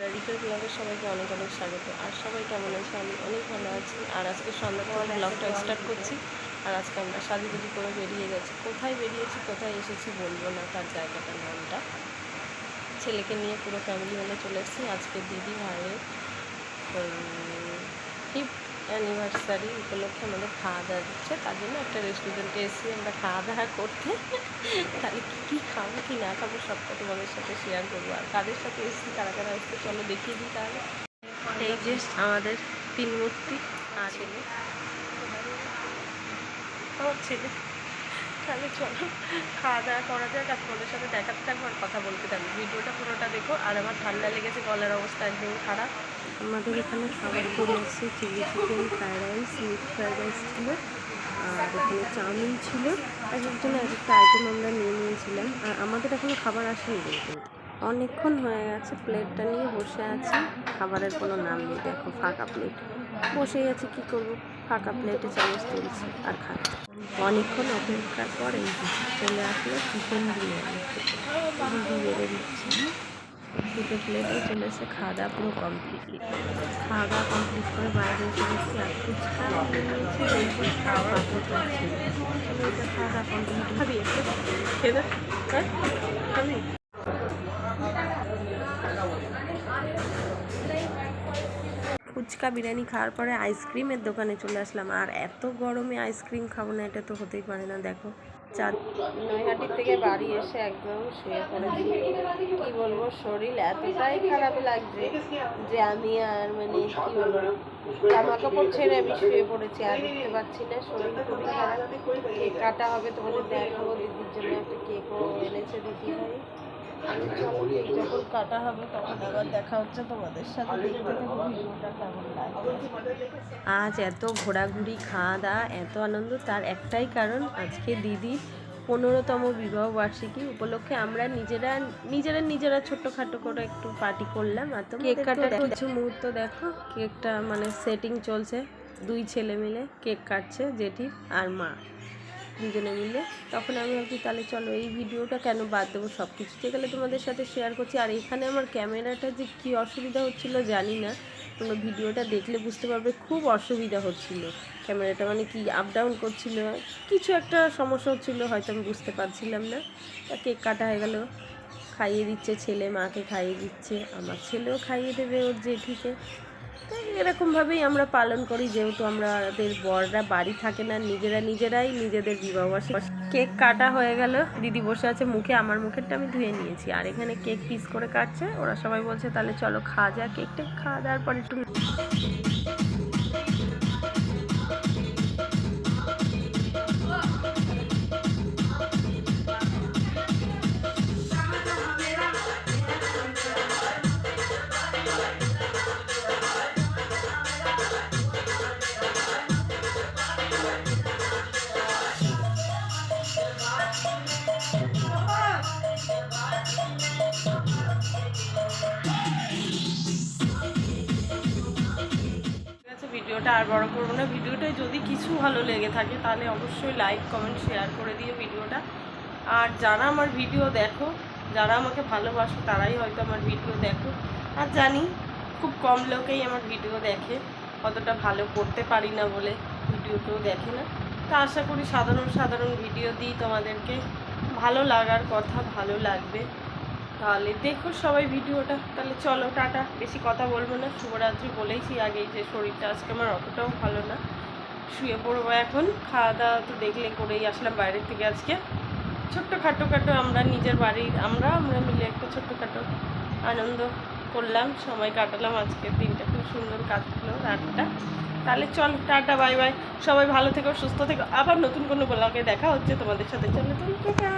রাধিকার ব্লগে সবাইকে অনেক অনেক স্বাগত। আর সবাই কেমন আছে? আমি অনেক ভালো আছি। আর আজকে সন্ধ্যাবেলা ব্লগটা স্টার্ট করছি। আর আজকে আমরা সাজুগুজি করে বেরিয়ে গেছি। কোথায় বেরিয়েছি কোথায় এসেছি বলব না তার জায়গাটার নামটা। ছেলেকে নিয়ে পুরো ফ্যামিলি মিলে চলে এসেছি। আজকে দিদি ভাইয়ের অ্যানিভার্সারি উপলক্ষে আমাদের খাওয়া দাওয়া দিচ্ছে। তার জন্য একটা রেস্টুরেন্টে এসে আমরা খাওয়া দাওয়া করতে তাহলে কী কী খাব, কি না খাব সব সবটা তোমাদের সাথে শেয়ার করব। আর কাদের সাথে এসেছি, কারা কারা এসছে, চলো দেখিয়ে দিই তাহলে। এই যে আমাদের তিন মূর্তি ছেলে আমার ছেলে। তাহলে চলো, খাওয়া দাওয়া করা যাক, আর তোমাদের সাথে দেখাতে থাকব আর কথা বলতে থাকব। ভিডিওটা পুরোটা দেখো, আর আমার ঠান্ডা লেগেছে, গলার অবস্থা একদম খারাপ। আমাদের এখানে খাবার চলে এসেছে chilli chicken fried rice, meat fried rice ছিল, আর এখানে চাউমিন ছিল। এক একজনের এক একটা আইটেম আমরা নিয়ে নিয়েছিলাম। আর আমাদের এখনও খাবার আসেনি কিন্তু। অনেকক্ষণ হয়ে গেছে প্লেটটা নিয়ে বসে আছি। খাবারের কোনো নাম নেই, দেখো, ফাঁকা প্লেট বসেই আছি, কী করব? ফাঁকা প্লেটে চামচ তুলছি আর খাচ্ছি। অনেকক্ষণ অপেক্ষার পর চলে আসলো চিকেন বিরিয়ানি। বেড়ে দিচ্ছি দুটো প্লেটে চলে এসে খাওয়া দাওয়া পুরো কমপ্লিটলি খাওয়া দাওয়া কমপ্লিট করে বাইরে এসে গেছি আর ফুচকা পাপড় চলো খাওয়া দাওয়া কমপ্লিট খাবি হ্যাঁ? খাবি ফুচকা বিরিয়ানি খাওয়ার পরে আইসক্রিমের দোকানে চলে আসলাম। আর এত গরমে আইসক্রিম খাব না এটা তো হতেই পারে না দেখো। চার নৈহাটির থেকে বাড়ি এসে একদম শুয়ে পড়েছি। কি বলব, শরীর এতটাই খারাপ লাগছে যে আমি আর মানে কি বলব জামা কাপড় ছেড়ে আমি শুয়ে পড়েছি আর উঠতে পারছি না, শরীর খুবই খারাপ। কেক কাটা হবে তোমাদের দেখাবো, দিদির জন্য একটা কেকও এনেছে দিদি ভাই যখন কাটা হবে তখন আবার দেখা হচ্ছে তোমাদের সাথে। দেখতে থাকো ভিডিওটা কেমন আজ এত ঘোরাঘুরি খাওয়া দাওয়া এত আনন্দ তার একটাই কারণ আজকে দিদি পনেরোতম বিবাহ বার্ষিকী উপলক্ষে আমরা নিজেরা নিজেরা নিজেরা ছোট্টখাটো করে একটু পার্টি করলাম। আর তো কেক কাটার কিছু মুহূর্ত দেখো কেকটা মানে সেটিং চলছে। দুই ছেলে মিলে কেক কাটছে জেঠির আর মা। দুজনে মিলে, তখন আমি ভাবছি, তাহলে চলো এই ভিডিওটা কেন বাদ দেবো? সব কিছুতে গেলে তোমাদের সাথে শেয়ার করছি। আর এখানে আমার ক্যামেরাটা যে কী অসুবিধা হচ্ছিল জানি না। তোমরা ভিডিওটা দেখলে বুঝতে পারবে, খুব অসুবিধা হচ্ছিল। ক্যামেরাটা মানে কি আপ ডাউন করছিল। কিছু একটা সমস্যা হচ্ছিল, হয়তো আমি বুঝতে পারছিলাম না। তা কেক কাটা হয়ে গেল। খাইয়ে দিচ্ছে, ছেলে মাকে খাইয়ে দিচ্ছে, আমার ছেলেও খাইয়ে দেবে ওর জেঠিকে। এরকমভাবেই আমরা পালন করি, যেহেতু আমাদের বররা বাড়ি থাকে না, নিজেরা নিজেরাই নিজেদের বিবাহবার্ষিকী কেক কাটা হয়ে গেল, দিদি বসে আছে মুখে, আমার মুখেরটা আমি ধুয়ে নিয়েছি। আর এখানে কেক পিস করে কাটছে, ওরা সবাই বলছে, তাহলে চলো খাওয়া যা কেকটা, খাওয়া দাওয়ার পরে একটু ভিডিওটা আর বড় করব না। ভিডিওটায় যদি কিছু ভালো লেগে থাকে, তাহলে অবশ্যই লাইক কমেন্ট শেয়ার করে দিও ভিডিওটা। আর যারা আমার ভিডিও দেখো, যারা আমাকে ভালোবাসো, তারাই হয়তো আমার ভিডিও দেখো। আর জানি, খুব কম লোকেই আমার ভিডিও দেখে। অতটা ভালো করতে পারি না বলে ভিডিও কেউ দেখে না। তা আশা করি সাধারণ সাধারণ ভিডিও দিই তোমাদেরকে। ভালো লাগার কথা ভালো লাগবে। তাহলে দেখো সবাই ভিডিওটা। তাহলে চলো, টাটা। বেশি কথা বলব না। শুভরাত্রি বলেইছি আগেই যে শরীরটা আজকে আমার অতটাও ভালো না। শুয়ে পড়ব এখন। খাওয়া দাওয়া তো দেখলে করেই আসলাম বাইরের থেকে আজকে। ছোট্ট খাটো খাটো আমরা নিজের বাড়ির, আমরা আমরা মিলে একটা ছোট্টখাটো আনন্দ করলাম, সময় কাটালাম আজকের দিনটা। খুব সুন্দর কাটলো রাতটা। তাহলে চল, টাটা, বাই বাই। সবাই ভালো থেকো, সুস্থ থেকো। আবার নতুন কোনো ব্লগে দেখা হচ্ছে তোমাদের সাথে। চলো তুমি টাটা।